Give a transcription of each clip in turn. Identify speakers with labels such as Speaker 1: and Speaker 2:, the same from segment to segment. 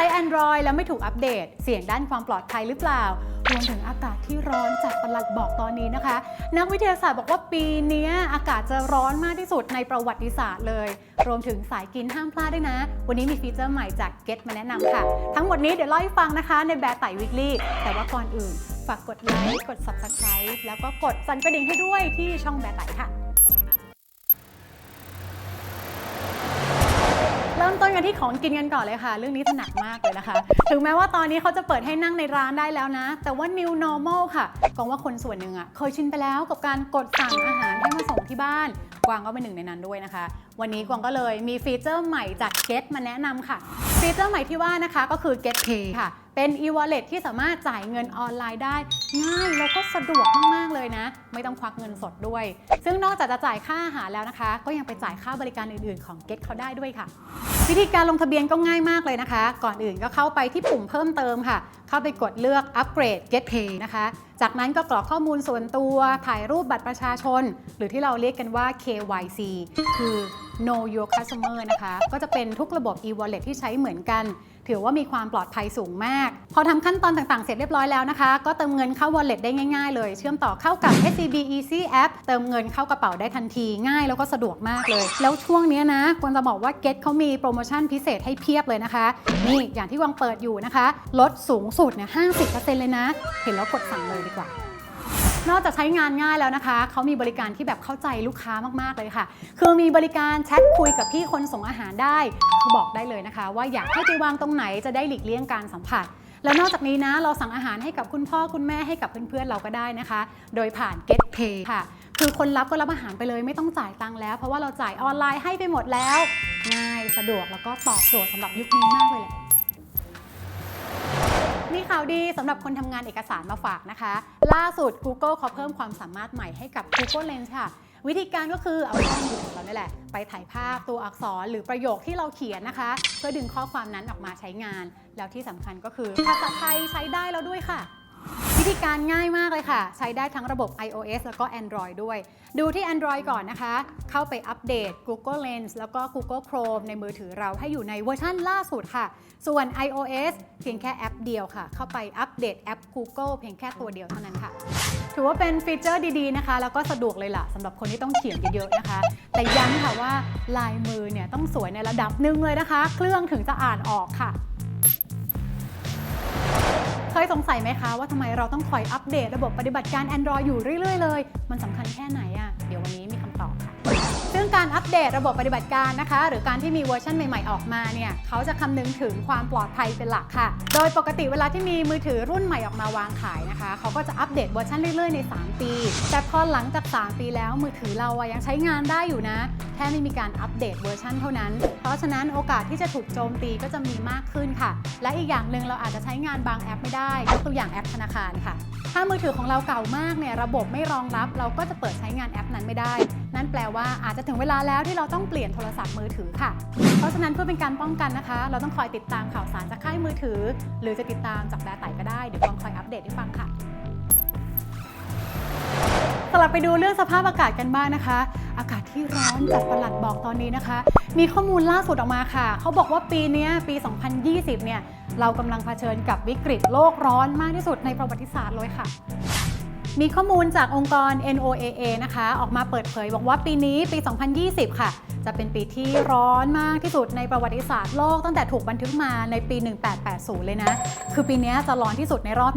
Speaker 1: ช้ Android แล้วไม่ถูกอัปเดต เสี่ยงด้านความปลอดภัยหรือเปล่ารวมถึงอากาศที่ร้อนจากประหลัดบอกตอนนี้นะคะ นักวิทยาศาสตร์บอกว่าปีนี้อากาศจะร้อนมากที่สุดในประวัติศาสตร์เลย รวมถึงสายกินห้ามพลาดด้วยนะ วันนี้มีฟีเจอร์ใหม่จาก Get มาแนะนำค่ะ ทั้งหมดนี้เดี๋ยวเล่าให้ฟังนะคะ ในแบร์ไต่วิกลี่แต่ว่าก่อนอื่น ฝากกดไลค์กด Subscribe แล้วก็กดสั่นกระดิ่งให้ด้วยที่ช่องแบร์ไต่ค่ะ เริ่มต้นกันที่ของกินกันก่อนเลยค่ะ เรื่องนี้ถนัดมากเลยนะคะ ถึงแม้ว่าตอนนี้เขาจะเปิดให้นั่งในร้านได้แล้วนะ แต่ว่า new normal ค่ะกองว่าคนส่วนหนึ่งอะ่ะเคยชินไปแล้วกับการกดสั่งอาหารให้มาส่งที่บ้าน กวางก็เป็นหนึ่งในนั้นด้วยนะคะ วันนี้กวางก็เลยมีฟีเจอร์ใหม่จาก Get มาแนะนำค่ะ ฟีเจอร์ใหม่ที่ว่านะคะก็คือ Get Pay ค่ะ เป็น e-wallet ที่สามารถจ่ายเงินออนไลน์ได้ ง่ายแล้วก็สะดวกมาก ๆ เลยนะ ไม่ต้องควักเงินสดด้วย ซึ่งนอกจากจะจ่ายค่าอาหารแล้วนะคะ ก็ยังไปจ่ายค่าบริการอื่น ๆ ของ Get เขาได้ด้วยค่ะ วิธีการลงทะเบียนก็ง่ายมากเลยนะคะ ก่อนอื่นก็เข้าไปที่ปุ่มเพิ่มเติมค่ะ เข้าไปกดเลือกอัปเกรด Get Pay นะคะ จากนั้นก็กรอกข้อมูลส่วนตัว ถ่ายรูปบัตรประชาชน หรือที่เราเรียกกันว่า KYC คือ Know Your Customer นะคะ ก็จะเป็นทุกระบบ e-wallet ที่ใช้เหมือนกัน ถือว่ามีความปลอดภัยสูงมาก พอทำขั้นตอนต่างๆ เสร็จเรียบร้อยแล้วนะคะ ก็เติมเงินเข้า wallet ได้ง่าย ๆ เลย เชื่อมต่อเข้ากับ SCB Easy App เติมเงินเข้ากระเป๋าได้ทันทีง่ายแล้วก็สะดวกมากเลย แล้วช่วงนี้นะควรจะบอกว่า Get เขามีโปรโมชั่นพิเศษให้เพียบเลยนะคะ นี่อย่างที่วังเปิดอยู่นะคะ ลดสูงสุดเนี่ย50%เลยนะ เห็นแล้วกดสั่งเลยดีกว่า นอกจากใช้งานง่ายแล้วนะคะ เขามีบริการที่แบบเข้าใจลูกค้ามาก ๆ เลยค่ะ คือมีบริการแชทคุยกับพี่คนส่งอาหารได้คือบอกได้เลยนะคะ ว่าอยากให้ไปวางตรงไหนจะได้หลีกเลี่ยงการสัมผัส แล้วนอกจากนี้นะ เราสั่งอาหารให้กับคุณพ่อคุณแม่ให้กับเพื่อนๆเราก็ได้นะคะ โดยผ่าน Get Pay ค่ะ คือคนรับก็รับอาหารไปเลยไม่ต้องจ่ายตังค์แล้ว เพราะว่าเราจ่ายออนไลน์ให้ไปหมดแล้ว ง่ายสะดวกแล้วก็ตอบโจทย์สำหรับยุคนี้มากเลยแหละ มีข่าวดีสำหรับคนทำงานเอกสารมาฝากนะคะ ล่าสุด Google เขาเพิ่มความสามารถใหม่ให้กับ Google Lens ค่ะ วิธีการก็คือเอากล้องมือถือเรานี่แหละ ไปถ่ายภาพตัวอักษรหรือประโยคที่เราเขียนนะคะ เพื่อดึงข้อความนั้นออกมาใช้งาน แล้วที่สำคัญก็คือภาษาไทยใช้ได้แล้วด้วยค่ะ วิธีการง่ายมากเลยค่ะ ใช้ได้ทั้งระบบ iOS แล้วก็ Android ด้วย ดูที่ Android ก่อนนะคะ เข้าไปอัปเดต Google Lens แล้วก็ Google Chrome ในมือถือเราให้อยู่ในเวอร์ชั่นล่าสุดค่ะ ส่วน iOS เพียงแค่แอปเดียวค่ะ เข้าไปอัปเดตแอป Google เพียงแค่ตัวเดียวเท่านั้นค่ะ ถือว่าเป็นฟีเจอร์ดีๆนะคะ แล้วก็สะดวกเลยล่ะสำหรับคนที่ต้องเขียนเยอะๆนะคะ แต่ย้ำค่ะว่าลายมือเนี่ยต้องสวยในระดับหนึ่งเลยนะคะ เครื่องถึงจะอ่านออกค่ะ ยสงสัยไหมคะว่าทำไมเราต้องคอยอัปเดตระบบปฏิบัติการ Android อยู่เรื่อย ๆ เลย มันสำคัญแค่ไหนอะ่ะเดี๋ยววันนี้ งการอัปเดตระบบปฏิบัติการนะคะ หรือการที่มีเวอร์ชันใหม่ๆออกมาเนี่ยเขาจะคำนึงถึงความปลอดภัยเป็นหลักค่ะ โดยปกติเวลาที่มีมือถือรุ่นใหม่ออกมาวางขายนะคะเขาก็จะอัปเดตเวอร์ชันเรื่อยๆ ใน 3 ปี แต่พอหลังจาก 3 ปีแล้วมือถือเราอะยังใช้งานได้อยู่นะแค่ไม่มีการอัปเดตเวอร์ชันเท่านั้น เพราะฉะนั้นโอกาสที่จะถูกโจมตีก็จะมีมากขึ้นค่ะ และอีกอย่างหนึ่งเราอาจจะใช้งานบางแอปไม่ได้ยกตัวอย่างแอปธนาคารค่ะ ถ้ามือถือของเราเก่ามากเนี่ยระบบไม่รองรับ เราก็จะเปิดใช้งานแอปนั้นไม่ได้ นั่นแปลว่าอาจจะถึงเวลาแล้วที่เราต้องเปลี่ยนโทรศัพท์มือถือค่ะ เพราะฉะนั้นเพื่อเป็นการป้องกันนะคะ เราต้องคอยติดตามข่าวสารจากค่ายมือถือ หรือจะติดตามจากแบร์ไต่ก็ได้เดี๋ยวลองคอยอัปเดตให้ฟังค่ะสลับไปดูเรื่องสภาพอากาศกันบ้างนะคะ อากาศที่ร้อนจากประหลัดบอกตอนนี้นะคะ มีข้อมูลล่าสุดออกมาค่ะ เขาบอกว่าปีนี้ปี 2020 เนี่ยเรากำลังเผชิญกับวิกฤตโลกร้อนมากที่สุดในประวัติศาสตร์เลยค่ะ มีข้อมูลจากองค์กร NOAA นะคะ ออกมาเปิดเผยบอกว่าปีนี้ปี 2020 ค่ะ จะเป็นปีที่ร้อนมากที่สุดในประวัติศาสตร์โลกตั้งแต่ถูกบันทึกมาในปี 1880 เลยนะ คือปีนี้จะร้อนที่สุดในรอบ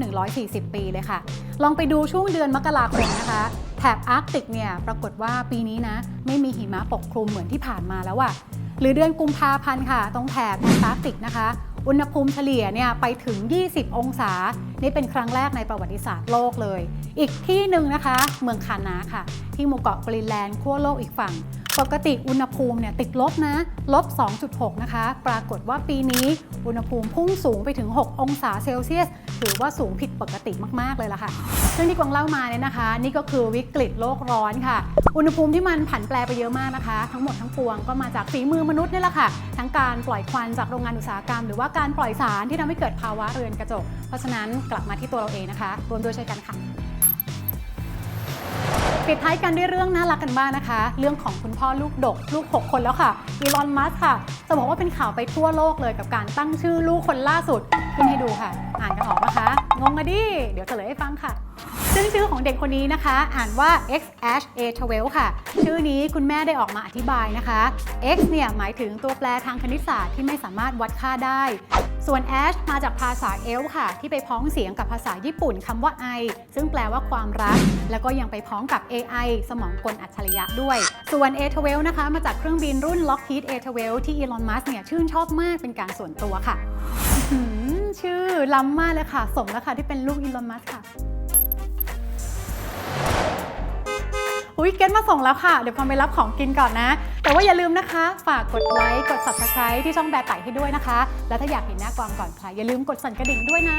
Speaker 1: 140 ปีเลยค่ะ ลองไปดูช่วงเดือนมกราคมนะคะแถบอาร์กติกเนี่ยปรากฏว่าปีนี้นะ ไม่มีหิมะปกคลุมเหมือนที่ผ่านมาแล้วอะหรือเดือนกุมภาพันธ์ค่ะ ตรงแถบแอนตาร์กติกนะคะ อุณหภูมิเฉลี่ยเนี่ยไปถึง 20 องศา นี่เป็นครั้งแรกในประวัติศาสตร์โลกเลย อีกที่หนึ่งนะคะ เมืองคานาค่ะ ที่หมู่เกาะกรีนแลนด์ขั้วโลกอีกฝั่ง ปกติอุณหภูมิเนี่ยติดลบนะ ลบ 2.6 นะคะ ปรากฏว่าปีนี้อุณหภูมิพุ่งสูงไปถึง 6 องศาเซลเซียส ถือว่าสูงผิดปกติมากๆเลยล่ะค่ะ ซึ่งที่กวางเล่ามาเนี่ยนะคะ นี่ก็คือวิกฤตโลกร้อนค่ะ อุณหภูมิที่มันผันแปรไปเยอะมากนะคะ ทั้งหมดทั้งปวงก็มาจากฝีมือมนุษย์นี่แหละค่ะ ทั้งการปล่อยควันจากโรงงานอุตสาหกรรม หรือว่าการปล่อยสารที่ทำให้เกิดภาวะเรือนกระจก เพราะฉะนั้นกลับมาที่ตัวเราเองนะคะ รวมด้วยช่วยกันค่ะปิดท้ายกันด้วยเรื่องน่ารักกันบ้างนะคะ เรื่องของคุณพ่อลูกดก ลูก 6 คนแล้วค่ะอีลอนมัสค่ะ จะบอกว่าเป็นข่าวไปทั่วโลกเลยกับการตั้งชื่อลูกคนล่าสุด ขึ้นให้ดูค่ะ อ่านกันออกปะคะ งงมาดิ เดี๋ยวเฉลยให้ฟังค่ะ ซึ่งชื่อของเด็กคนนี้นะคะ อ่านว่า x h a 12ค่ะ ชื่อนี้คุณแม่ได้ออกมาอธิบายนะคะ x เนี่ยหมายถึงตัวแปรทางคณิตศาสตร์ที่ไม่สามารถวัดค่าได้ ส่วน ash มาจากภาษาเอลค่ะ ที่ไปพ้องเสียงกับภาษาญี่ปุ่นคำว่า i ซึ่งแปลว่าความรัก แล้วก็ยังไปพ้องกับ AI สมองกลอัจฉริยะด้วย ส่วน A12 นะคะมาจากเครื่องบินรุ่น Lockheed A12 ที่อีลอนมัสเนี่ยชื่นชอบมากเป็นการส่วนตัวค่ะชื่อล้ำมากเลยค่ะ สมแล้วค่ะที่เป็นลูกอีลอนมัสค่ะ อุ้ยเกตมาส่งแล้วค่ะ เดี๋ยวพอไปรับของกินก่อนนะ แต่ว่าอย่าลืมนะคะ ฝากกดไลค์กด subscribe ที่ช่องแบร์ไต่ให้ด้วยนะคะ แล้วถ้าอยากเห็นหน้ากวางก่อนใครอย่าลืมกดสั่นกระดิ่งด้วยนะ